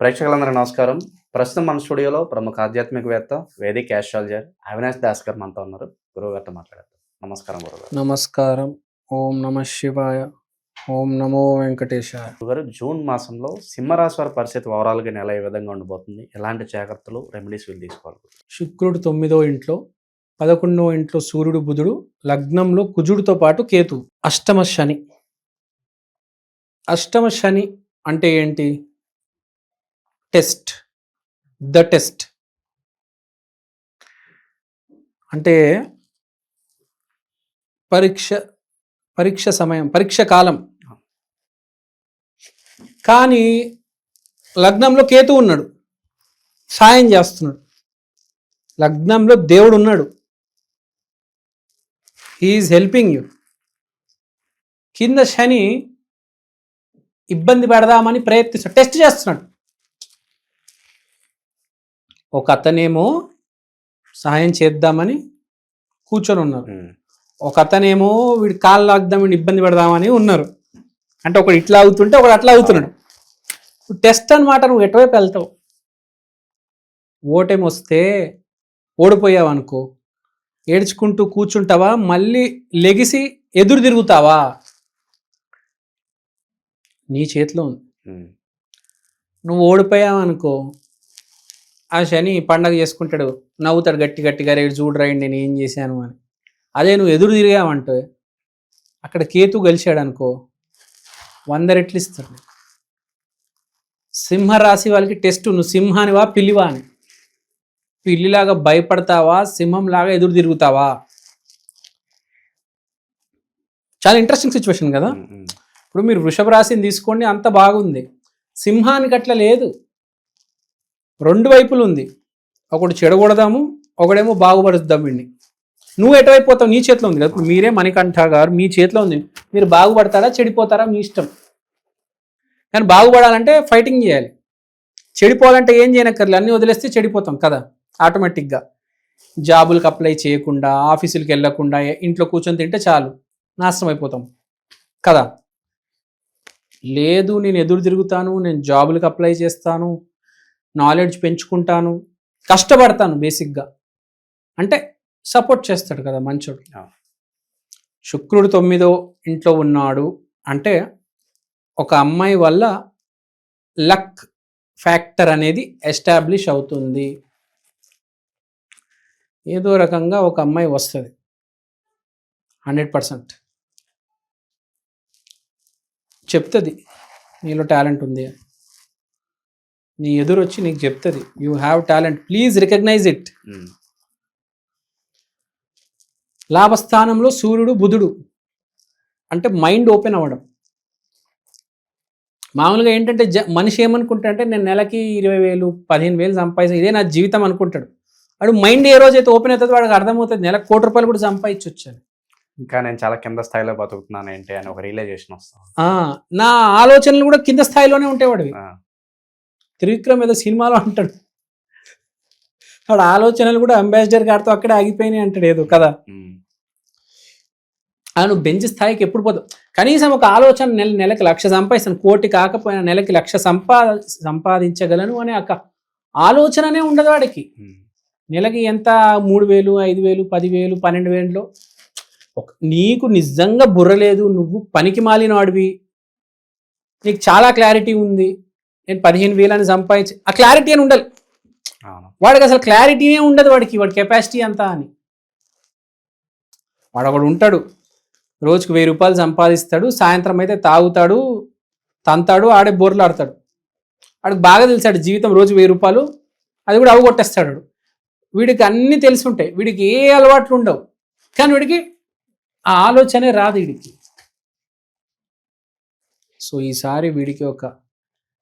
ప్రేక్షకులందరూ నమస్కారం. ప్రస్తుతం మన స్టూడియోలో ప్రముఖ ఆధ్యాత్మికవేత్త వేదిక ఆస్ట్రాలజర్ అవినాష్ దాస్ గారు మనతో ఉన్నారు. గురువు గారితో మాట్లాడతారు నమస్కారం గురువు గారు. నమస్కారం. ఓం నమ శివాయ. ఓం నమో వెంకటేశాయ. గారు జూన్ మాసంలో సింహరాశి వారి పరిస్థితి ఓవరాల్గా నెల ఏ విధంగా ఉండబోతుంది? ఎలాంటి జాగ్రత్తలు రెమెడీస్ వీళ్ళు తీసుకోవాలి? శుక్రుడు తొమ్మిదో ఇంట్లో పదకొండో ఇంట్లో సూర్యుడు బుధుడు లగ్నంలో కుజుడితో పాటు కేతు. అష్టమ శని. అష్టమ శని అంటే ఏంటి? టెస్ట్. The test. అంటే పరీక్ష పరీక్ష సమయం పరీక్ష కాలం. కానీ లగ్నంలో కేతు ఉన్నాడు. సాయం చేస్తున్నాడు. లగ్నంలో దేవుడు ఉన్నాడు. హీఈస్ హెల్పింగ్ యూ కింద శని ఇబ్బంది పెడదామని ప్రయత్నిస్తాడు టెస్ట్ చేస్తున్నాడు. ఒక అతనేమో సహాయం చేద్దామని కూర్చొని ఉన్నారు. ఒక అతనేమో వీడి కాళ్ళు లాగుదాం వీడిని ఇబ్బంది పెడదామని ఉన్నారు. అంటే ఒకడు ఇట్లా అవుతుంటే ఒకడు అట్లా అవుతున్నాడు. టెస్ట్ అన్నమాట నువ్వు ఎటువైపు వెళ్తావు? ఓటమి వస్తే ఓడిపోయావు అనుకో ఏడ్చుకుంటూ కూర్చుంటావా మళ్ళీ లెగిసి ఎదురు తిరుగుతావా? నీ చేతిలో ఉంది. నువ్వు ఓడిపోయావు అనుకో ఆ శని పండగ చేసుకుంటాడు. నవ్వుతాడు గట్టి గట్టిగా రేడు చూడరాయండి నేను ఏం చేశాను అని. అదే నువ్వు ఎదురు తిరిగావంటే అక్కడ కేతు గెలిచాడు అనుకో వంద రెట్లు ఇస్తాడు. సింహరాశి వాళ్ళకి టెస్ట్ నువ్వు సింహానివా పిల్లివా అని. పిల్లిలాగా భయపడతావా సింహంలాగా ఎదురు తిరుగుతావా? చాలా ఇంట్రెస్టింగ్ సిచ్యువేషన్ కదా. ఇప్పుడు మీరు వృషభ రాశిని తీసుకోండి అంత బాగుంది. సింహానికి అట్లా లేదు. రెండు వైపులు ఉంది. ఒకడు చెడగొడదాము ఒకడేమో బాగుపడుద్దాం వీడిని నువ్వు ఎటువైపు పోతావు నీ చేతిలో ఉంది. కదా మీరే మణికంఠ గారు మీ చేతిలో ఉంది. మీరు బాగుపడతారా చెడిపోతారా మీ ఇష్టం. కానీ బాగుపడాలంటే ఫైటింగ్ చేయాలి. చెడిపోవాలంటే ఏం చేయనక్కర్లేదు అన్నీ వదిలేస్తే చెడిపోతాం కదా ఆటోమేటిక్గా. జాబులకు అప్లై చేయకుండా ఆఫీసులకు వెళ్ళకుండా ఇంట్లో కూర్చొని తింటే చాలు. నాశనం అయిపోతాం. కదా? లేదు నేను ఎదురు తిరుగుతాను నేను జాబులకు అప్లై చేస్తాను. నాలెడ్జ్ పెంచుకుంటాను కష్టపడతాను బేసిక్గా అంటే సపోర్ట్ చేస్తాడు కదా మంచోడు. శుక్రుడు తొమ్మిదో ఇంట్లో ఉన్నాడు అంటే ఒక అమ్మాయి వల్ల లక్ ఫ్యాక్టర్ అనేది ఎస్టాబ్లిష్ అవుతుంది. ఏదో రకంగా ఒక అమ్మాయి వస్తుంది. హండ్రెడ్ పర్సెంట్ చెప్తుంది నీలో టాలెంట్ ఉంది అని. నీ ఎదురు వచ్చి నీకు చెప్తుంది. You have talent please recognise it లాభస్థానంలో సూర్యుడు బుధుడు అంటే మైండ్ ఓపెన్ అవ్వడం. మామూలుగా ఏంటంటే జ మనిషి ఏమనుకుంటాడంటే నేను నెలకి ఇరవై వేలు పదిహేను వేలు సంపాదించి ఇదే నా జీవితం అనుకుంటాడు. వాడు మైండ్ ఏ రోజైతే ఓపెన్ అవుతుందో వాడికి అర్థమవుతుంది నెలకు కోటి రూపాయలు కూడా సంపాదించి వచ్చాను ఇంకా నేను చాలా కింద స్థాయిలో బతుకుతున్నాను ఏంటి అని ఒక రియలైజేషన్ వస్తాను నా ఆలోచనలు కూడా కింద స్థాయిలోనే ఉంటాయి వాడివి. త్రివిక్రమ్ ఏదో సినిమాలో అంటాడు. వాడు ఆలోచనలు కూడా అంబాసిడర్ గారితో అక్కడే ఆగిపోయినాయి అంటాడు ఏదో కదా. నువ్వు బెంచ్ స్థాయికి ఎప్పుడు పోతావు కనీసం ఒక ఆలోచన నెల నెలకి లక్ష సంపాదిస్తాను. కోటి కాకపోయినా నెలకి లక్ష సంపా సంపాదించగలను అనే ఒక ఆలోచననే ఉండదు వాడికి. నెలకి ఎంత? మూడు వేలు ఐదు వేలు పదివేలు పన్నెండు వేలు. ఒక నీకు నిజంగా బుర్ర లేదు. నువ్వు పనికి మాలిన వాడివి నీకు చాలా క్లారిటీ ఉంది. నేను పదిహేను వేలని సంపాదించి ఆ క్లారిటీ అని ఉండాలి. వాడికి అసలు క్లారిటీనే ఉండదు వాడికి వాడి కెపాసిటీ అంతా అని. వాడు ఒకడు ఉంటాడు రోజుకు వెయ్యి రూపాయలు సంపాదిస్తాడు సాయంత్రం అయితే తాగుతాడు తంతాడు ఆడే బోర్లు ఆడతాడు వాడికి బాగా తెలిసాడు జీవితం రోజు వెయ్యి రూపాయలు అది కూడా అవగొట్టేస్తాడు వాడు. వీడికి అన్నీ తెలిసి ఉంటాయి వీడికి ఏ అలవాట్లు ఉండవు కానీ వీడికి ఆ ఆలోచనే రాదు వీడికి. సో ఈసారి వీడికి ఒక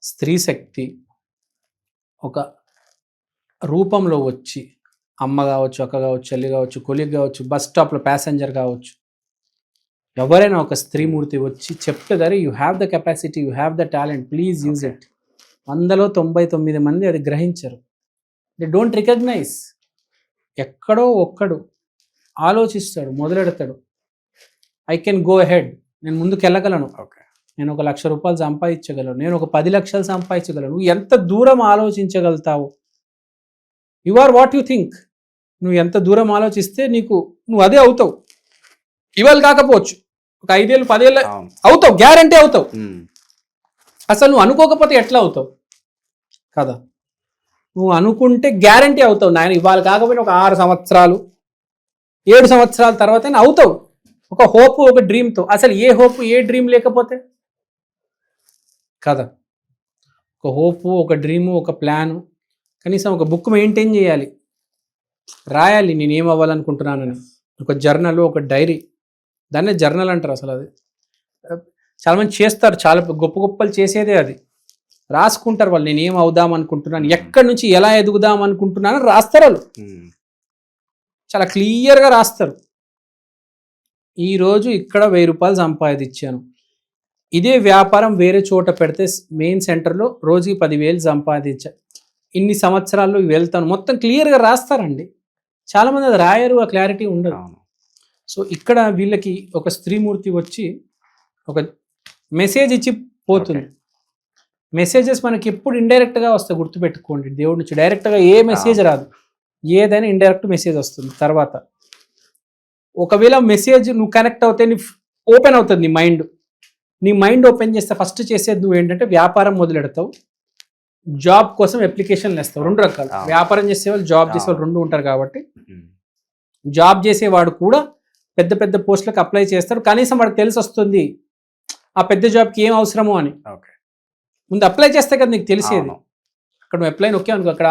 స్త్రీ శక్తి ఒక రూపంలో వచ్చి అమ్మ కావచ్చు అక్క కావచ్చు చెల్లి కావచ్చు కొలిగ్ కావచ్చు బస్ స్టాప్లో ప్యాసింజర్ కావచ్చు ఎవరైనా ఒక స్త్రీమూర్తి వచ్చి చెప్తుందరే you have the capacity you have the talent please use it వందలో తొంభై తొమ్మిది మంది అది గ్రహించరు. దే డోంట్ రికగ్నైజ్ ఎక్కడో ఒక్కడు ఆలోచిస్తాడు మొదలెడతాడు. ఐ కెన్ గో హెడ్ నేను ముందుకు వెళ్ళగలను ఓకే నేను ఒక లక్ష రూపాయలు సంపాదించగలను నేను ఒక పది లక్షలు సంపాదించగలను. నువ్వు ఎంత దూరం ఆలోచించగలుగుతావు? You are what you think నువ్వు ఎంత దూరం ఆలోచిస్తే నీకు నువ్వు అదే అవుతావు. ఇవాళ కాకపోవచ్చు. ఒక ఐదేళ్ళు పదేళ్ళు అవుతావు గ్యారంటీ అవుతావు. అసలు నువ్వు అనుకోకపోతే ఎట్లా అవుతావు? కదా. నువ్వు అనుకుంటే గ్యారంటీ అవుతావు. నాయన ఇవాళ కాకపోయినా ఒక ఆరు సంవత్సరాలు ఏడు సంవత్సరాల తర్వాత అవుతావు. ఒక హోప్ ఒక డ్రీమ్తో అసలు ఏ హోప్ ఏ డ్రీమ్ లేకపోతే? కదా ఒక హోపు ఒక డ్రీము ఒక ప్లాను. కనీసం ఒక బుక్ మెయింటైన్ చేయాలి. రాయాలి నేను అవ్వాలనుకుంటున్నానని. ఒక జర్నల్ ఒక డైరీ. దాన్నే జర్నల్ అంటారు అసలు అది. చాలా మంది చేస్తారు చాలా గొప్ప గొప్పలు చేసేదే అది. రాసుకుంటారు వాళ్ళు నేను ఏం అవుదాం అనుకుంటున్నాను ఎక్కడి నుంచి ఎలా ఎదుగుదాం అనుకుంటున్నాను అని రాస్తారు వాళ్ళు. చాలా క్లియర్గా రాస్తారు. ఈరోజు ఇక్కడ వెయ్యి రూపాయలు సంపాదించాను. ఇదే వ్యాపారం వేరే చోట పెడితే మెయిన్ సెంటర్లో రోజుకి పదివేలు సంపాదించా ఇన్ని సంవత్సరాల్లో వెళ్తాను. మొత్తం క్లియర్గా రాస్తారండి. చాలామంది అది రాయరు ఆ క్లారిటీ ఉండదు. సో ఇక్కడ వీళ్ళకి ఒక స్త్రీమూర్తి వచ్చి ఒక మెసేజ్ ఇచ్చి పోతుంది. మెసేజెస్ మనకి ఎప్పుడు ఇండైరెక్ట్గా వస్తాయి గుర్తుపెట్టుకోండి. దేవుడి నుంచి డైరెక్ట్గా ఏ మెసేజ్ రాదు. ఏదైనా ఇండైరెక్ట్ మెసేజ్ వస్తుంది తర్వాత. ఒకవేళ మెసేజ్ నువ్వు కనెక్ట్ అవుతే నీ ఓపెన్ అవుతుంది నీ మైండ్ నీ మైండ్ ఓపెన్ చేస్తే ఫస్ట్ చేసేది నువ్వు ఏంటంటే వ్యాపారం మొదలెడతావు. జాబ్ కోసం అప్లికేషన్లు వేస్తావు. రెండు రకాలు. వ్యాపారం చేసేవాళ్ళు జాబ్ చేసేవాళ్ళు రెండు ఉంటారు కాబట్టి జాబ్ చేసేవాడు కూడా పెద్ద పెద్ద పోస్టులకు అప్లై చేస్తాడు కనీసం వాడికి తెలిసి వస్తుంది ఆ పెద్ద జాబ్కి ఏం అవసరమో అని. ముందు అప్లై చేస్తే కదా నీకు తెలిసేది. అక్కడ నువ్వు అప్లై నొక్కే అనుకో. అక్కడ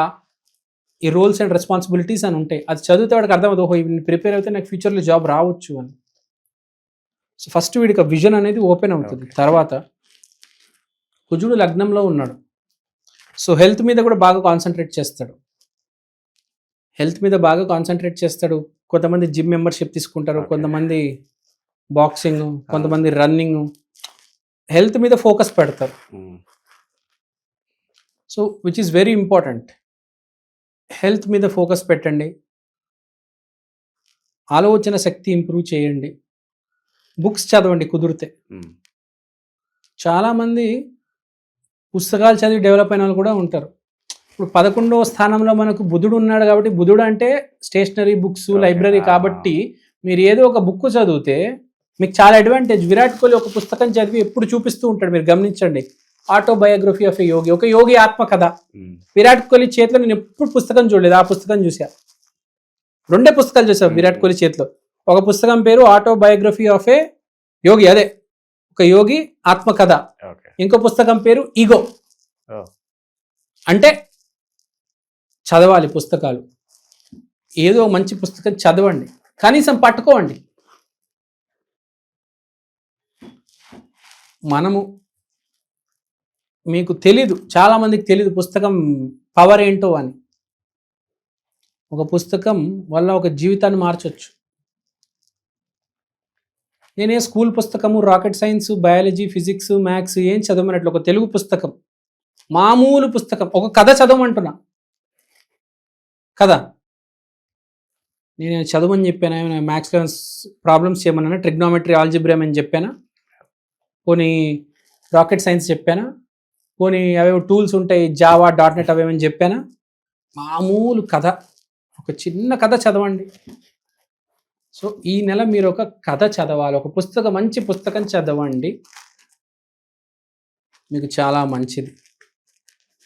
ఈ రోల్స్ అండ్ రెస్పాన్సిబిలిటీస్ అని ఉంటాయి. అది చదివితే వాడికి అర్థమవుతుంది ఓహో ఇవి ప్రిపేర్ అయితే నాకు ఫ్యూచర్లో జాబ్ రావచ్చు అని. సో ఫస్ట్ వీడికి విజన్ అనేది ఓపెన్ అవుతుంది. తర్వాత కుజుడు లగ్నంలో ఉన్నాడు. సో హెల్త్ మీద కూడా బాగా కాన్సన్ట్రేట్ చేస్తాడు. హెల్త్ మీద బాగా కాన్సన్ట్రేట్ చేస్తాడు. కొంతమంది జిమ్ మెంబర్షిప్ తీసుకుంటారు. కొంతమంది బాక్సింగ్ కొంతమంది రన్నింగ్ హెల్త్ మీద ఫోకస్ పెడతారు. So which is very important health మీద ఫోకస్ పెట్టండి. ఆలోచన శక్తి ఇంప్రూవ్ చేయండి. బుక్స్ చదవండి కుదిరితే. చాలామంది పుస్తకాలు చదివి డెవలప్ అయిన వాళ్ళు కూడా ఉంటారు. ఇప్పుడు పదకొండవ స్థానంలో మనకు బుధుడు ఉన్నాడు కాబట్టి బుధుడు అంటే స్టేషనరీ బుక్స్. లైబ్రరీ. కాబట్టి మీరు ఏదో ఒక బుక్ చదివితే మీకు చాలా అడ్వాంటేజ్. విరాట్ కోహ్లీ ఒక పుస్తకం చదివి ఎప్పుడు చూపిస్తూ ఉంటాడు మీరు గమనించండి. ఆటోబయోగ్రఫీ ఆఫ్ ఎ యోగి ఒక యోగి ఆత్మకథ. విరాట్ కోహ్లీ చేతిలో నేను ఎప్పుడు పుస్తకం చూడలేదు ఆ పుస్తకం చూసా. రెండే పుస్తకాలు చూసావు విరాట్ కోహ్లీ చేతిలో. ఒక పుస్తకం పేరు ఆటోబయోగ్రఫీ ఆఫ్ ఏ యోగి అదే ఒక యోగి ఆత్మకథ. ఇంకో పుస్తకం పేరు ఈగో. అంటే చదవాలి పుస్తకాలు. ఏదో మంచి పుస్తకం చదవండి. కనీసం పట్టుకోండి. మనము మీకు తెలీదు చాలా మందికి తెలీదు పుస్తకం పవర్ ఏంటో అని. ఒక పుస్తకం వల్ల ఒక జీవితాన్ని మార్చొచ్చు. నేనే స్కూల్ పుస్తకము rocket science biology physics maths ఏం చదవమన్నట్లు ఒక తెలుగు పుస్తకం. మామూలు పుస్తకం ఒక కథ చదవమంటున్నా. కదా? నేను చదవమని చెప్పాను? ఏమైనా మ్యాథ్స్లో ప్రాబ్లమ్స్ చేయమన్నా ట్రిగ్నోమెట్రీ ఆల్జిబ్రామ్ అని చెప్పానా? పోనీ రాకెట్ సైన్స్ చెప్పానా? పోనీ అవేవో టూల్స్ ఉంటాయి జావా డాట్ నెట్ అవేమని చెప్పానా? మామూలు కథ. ఒక చిన్న కథ చదవండి. సో ఈ నెల మీరు ఒక కథ చదవాలి. ఒక పుస్తకం మంచి పుస్తకం చదవండి. మీకు చాలా మంచిది.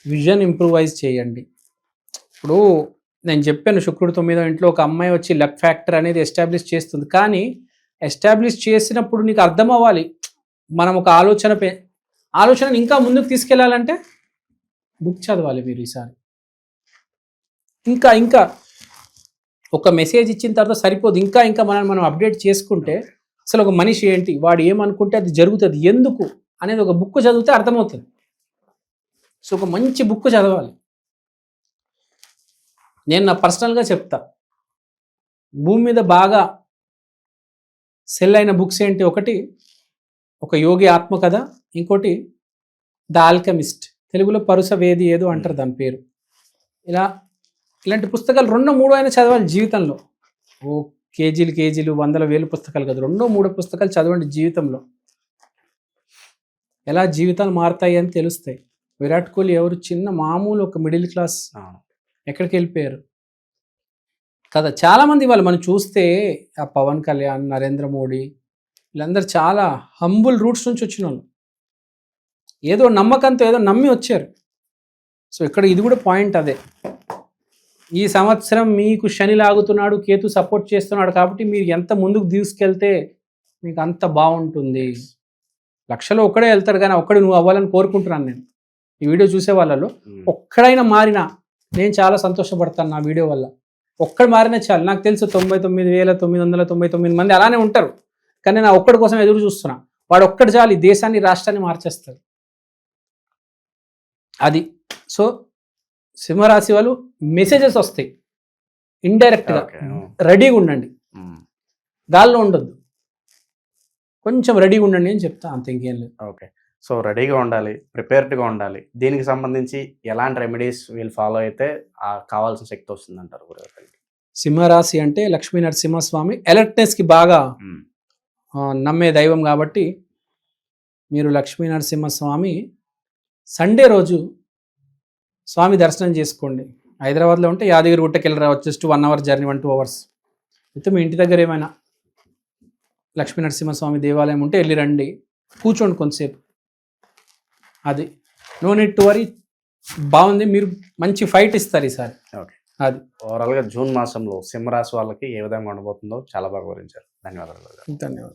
విజన్ ఇంప్రూవైజ్ చేయండి. ఇప్పుడు నేను చెప్పాను శుక్రుడు తొమ్మిదో ఇంట్లో ఒక అమ్మాయి వచ్చి లక్ ఫ్యాక్టర్ అనేది ఎస్టాబ్లిష్ చేస్తుంది. కానీ ఎస్టాబ్లిష్ చేసినప్పుడు నీకు అర్థం అవ్వాలి. మనం ఒక ఆలోచన పే ఆలోచనను ఇంకా ముందుకు తీసుకెళ్ళాలంటే బుక్ చదవాలి మీరు ఈసారి. ఇంకా ఇంకా ఒక మెసేజ్ ఇచ్చిన తర్వాత సరిపోదు. ఇంకా ఇంకా మనం మనం అప్డేట్ చేసుకుంటే అసలు ఒక మనిషి ఏంటి? వాడు ఏమనుకుంటే అది జరుగుతుంది. ఎందుకు? అనేది ఒక బుక్ చదివితే అర్థమవుతుంది. సో ఒక మంచి బుక్ చదవాలి. నేను నా పర్సనల్గా చెప్తా. భూమి మీద బాగా సెల్ అయిన బుక్స్ ఏంటి? ఒకటి ఒక యోగి ఆత్మకథ. ఇంకోటి ద ఆల్కమిస్ట్. తెలుగులో పరుస వేది ఏదో అంటారు దాని పేరు. ఇలా ఇలాంటి పుస్తకాలు రెండో మూడో అయినా చదవాలి జీవితంలో. ఓ కేజీలు కేజీలు వందల వేలు పుస్తకాలు కాదు. రెండో మూడో పుస్తకాలు చదవండి జీవితంలో. ఎలా జీవితాలు మారుతాయి అని తెలుస్తాయి. విరాట్ కోహ్లీ ఎవరు? చిన్న మామూలు ఒక మిడిల్ క్లాస్ ఎక్కడికి వెళ్ళిపోయారు? కదా చాలామంది వాళ్ళు మనం చూస్తే ఆ పవన్ కళ్యాణ్ నరేంద్ర మోడీ వీళ్ళందరూ చాలా హంబుల్ రూట్స్ నుంచి వచ్చిన వాళ్ళు. ఏదో నమ్మకంతో ఏదో నమ్మి వచ్చారు. సో ఇక్కడ ఇది కూడా పాయింట్ అదే. ఈ సంవత్సరం మీకు శని లాగుతున్నాడు కేతు సపోర్ట్ చేస్తున్నాడు కాబట్టి మీరు ఎంత ముందుకు తీసుకెళ్తే మీకు అంత బాగుంటుంది. లక్షలో ఒక్కడే వెళ్తారు కానీ ఒక్కడే నువ్వు అవ్వాలని కోరుకుంటున్నాను నేను. ఈ వీడియో చూసే వాళ్ళలో. ఒక్కడైనా మారినా నేను చాలా సంతోషపడతాను నా వీడియో వల్ల. ఒక్కడు మారినా చాలు. నాకు తెలుసు తొంభై తొమ్మిది వేల తొమ్మిది వందల తొంభై తొమ్మిది మంది అలానే ఉంటారు. కానీ నేను ఆ ఒక్కడి కోసం ఎదురు చూస్తున్నా. వాడు ఒక్కడు చాలు ఈ దేశాన్ని రాష్ట్రాన్ని మార్చేస్తాడు. అది. సో సింహరాశి వాళ్ళు మెసేజెస్ వస్తాయి. ఇండైరెక్ట్గా. రెడీగా ఉండండి. గాల్లో ఉండొద్దు. కొంచెం రెడీగా ఉండండి అని చెప్తా అంత ఇంకేం లేదు. ఓకే. సో రెడీగా ఉండాలి ప్రిపేర్డ్గా ఉండాలి. దీనికి సంబంధించి ఎలాంటి రెమెడీస్ వీళ్ళు ఫాలో అయితే కావాల్సిన శక్తి వస్తుంది అంటారు? సింహరాశి అంటే లక్ష్మీ నరసింహస్వామి అలర్ట్నెస్కి బాగా నమ్మే దైవం కాబట్టి మీరు లక్ష్మీ నరసింహస్వామి సండే రోజు స్వామి దర్శనం చేసుకోండి. హైదరాబాద్లో ఉంటే యాదగిరి గుట్టకి వెళ్ళి రావచ్చు. Just one hour journey one two hours అయితే మీ ఇంటి దగ్గర ఏమైనా లక్ష్మీ నరసింహస్వామి దేవాలయం ఉంటే వెళ్ళి రండి. కూర్చోండి కొంతసేపు. అది. నో నీడ్ టు వరీ బాగుంది. మీరు మంచి ఫైట్ ఇస్తారు ఈసారి. ఓకే అది. ఓవరాల్గా జూన్ మాసంలో సింహరాశి వాళ్ళకి ఏ విధంగా ఉండబోతుందో చాలా బాగా వివరించారు. ధన్యవాదాలు. ధన్యవాదాలు.